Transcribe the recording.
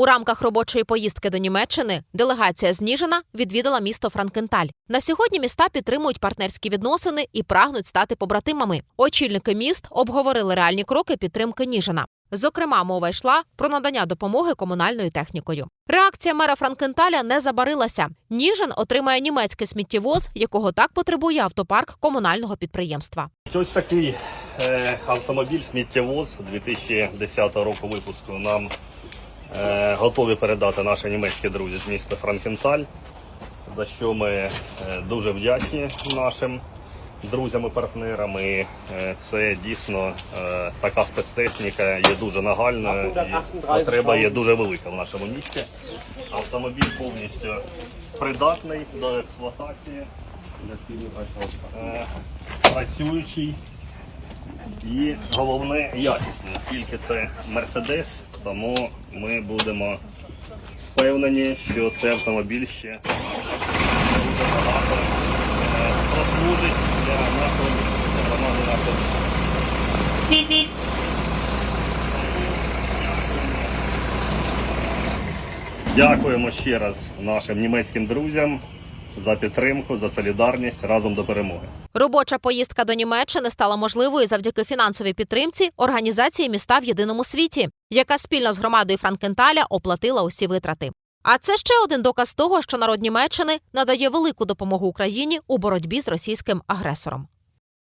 У рамках робочої поїздки до Німеччини делегація з Ніжина відвідала місто Франкенталь. На сьогодні міста підтримують партнерські відносини і прагнуть стати побратимами. Очільники міст обговорили реальні кроки підтримки Ніжина. Зокрема, мова йшла про надання допомоги комунальною технікою. Реакція мера Франкенталя не забарилася. Ніжин отримає німецький сміттєвоз, якого так потребує автопарк комунального підприємства. Ось такий е, автомобіль сміттєвоз 2010 року випуску нам готові передати наші німецькі друзі з міста Франкенталь, за що ми е, дуже вдячні нашим друзям і е, це дійсно е, така спецтехніка є дуже нагальною і потреба є дуже велика в нашому місті. Автомобіль повністю придатний до експлуатації. Е, працюючий і головне якісний, оскільки це Мерседес, тому ми будемо впевнені, що цей автомобіль ще дуже багато е, прослужить для нашого громади нашого. Дякуємо ще раз нашим німецьким друзям за підтримку, за солідарність разом до перемоги. Робоча поїздка до Німеччини стала можливою завдяки фінансовій підтримці організації міста в єдиному світі, яка спільно з громадою Франкенталя оплатила усі витрати. А це ще один доказ того, що народ Німеччини надає велику допомогу Україні у боротьбі з російським агресором.